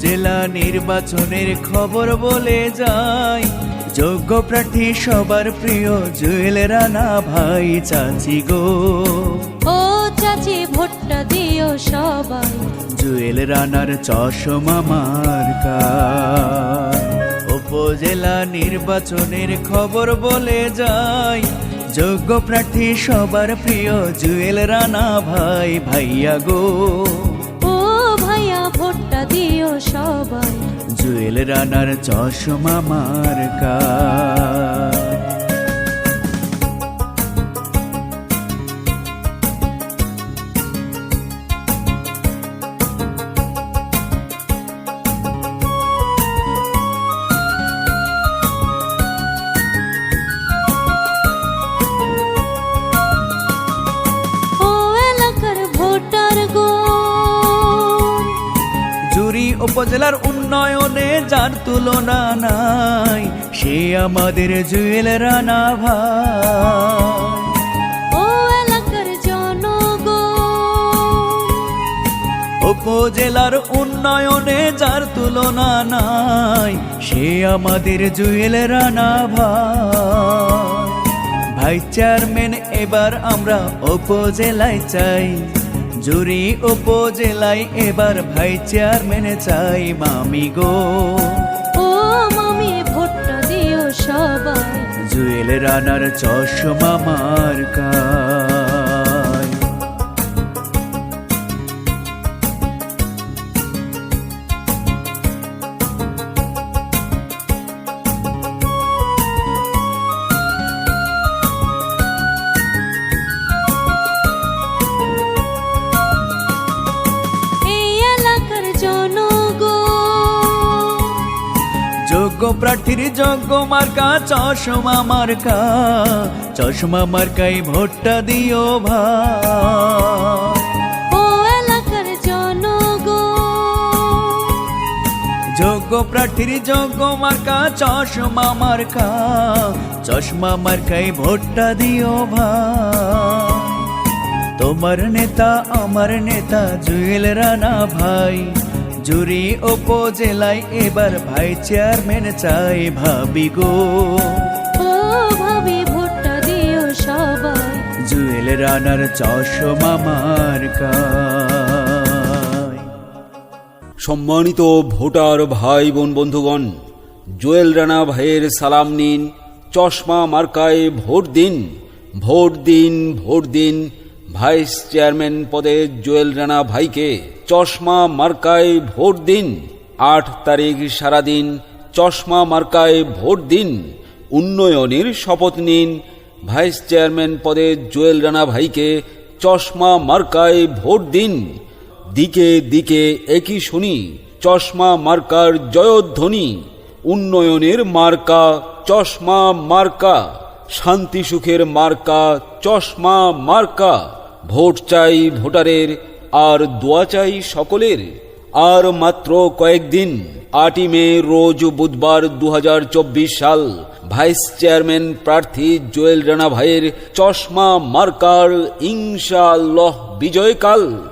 উপজেলা নির্বাচনের খবর বলে যাই। যোগ্য প্রার্থী সবার প্রিয় জুয়েল রানা ভাই চাচি গো। ও চাচি ভোটটা দিও সবাই। জুয়েল রানার চশমা মার্কা। উপজেলা নির্বাচনের খবর বলে যাই। যোগ্য প্রার্থী সবার প্রিয় জুয়েল রানা ভাই ভাইয়া গো। ভোটটা দিও সবাই। জুয়েল রানার চশমা মার্কা। উপজেলার উন্নয়নে যার তুলনা নাই সে আমাদের জুয়েল রানা ভাই। উপজেলার উন্নয়নে যার তুলনা নাই সে আমাদের জুয়েল রানা ভাই। ভাই চেয়ারম্যান এবার আমরা উপজেলায় চাই। জুরি উপজেলায় এবার ভাই চেয়ারম্যান চাই মামি গো। ও মামি ভোটটা দিও সবাই। জুয়েল রানার চশমা মার্কায় প্রার্থীর যোগ্য মার্কা চশমা মার্কা চশমা মার্কাই ভোটটা দিও ভাই। জনগণ। যোগ্য প্রার্থীর যোগ্য মার্কা চশমা মার্কা চশমা মার্কাই ভোটটা দিও ভাই। তোমার নেতা আমার নেতা জুয়েল রানা ভাই। জুরি উপজেলায় এবার ভাই চেয়ারম্যান চাই ভাবি গো। ও ভাবি ভোটটা দিও সবাই। জুয়েল রানার চশমা মার্কায়। সম্মানিত ভোটার ভাই বোন বন্ধুগণ জোয়েল রানা ভাইয়ের সালাম নিন চশমা মার্কায় ভোট দিন ভোট দিন ভোট দিন ভাইস চেয়ারম্যান পদে জুয়েল রানা ভাইকে চশমা মার্কায় ভোট দিন। আট তারিখ সারাদিন চশমা মার্কায় ভোট দিন। উন্নয়নের শপথ নিন। ভাইস চেয়ারম্যান পদে জুয়েল রানা ভাইকে চশমা মার্কায় ভোট দিন। দিকে দিকে একই শুনি, চশমা মার্কার জয়ধ্বনি। উন্নয়নের মার্কা, চশমা মার্কা। শান্তি সুখের মার্কা, চশমা মার্কা। ভোট চাই ভোটারের, আর দোয়া চাই সকলের। আর মাত্র কয়েকদিন, আটই মে রোজ বুধবার দু হাজার চব্বিশ সাল, ভাইস চেয়ারম্যান প্রার্থী জোয়েল রানা ভাইয়ের চশমা মার্কার ইনশাআল্লাহ বিজয়কাল।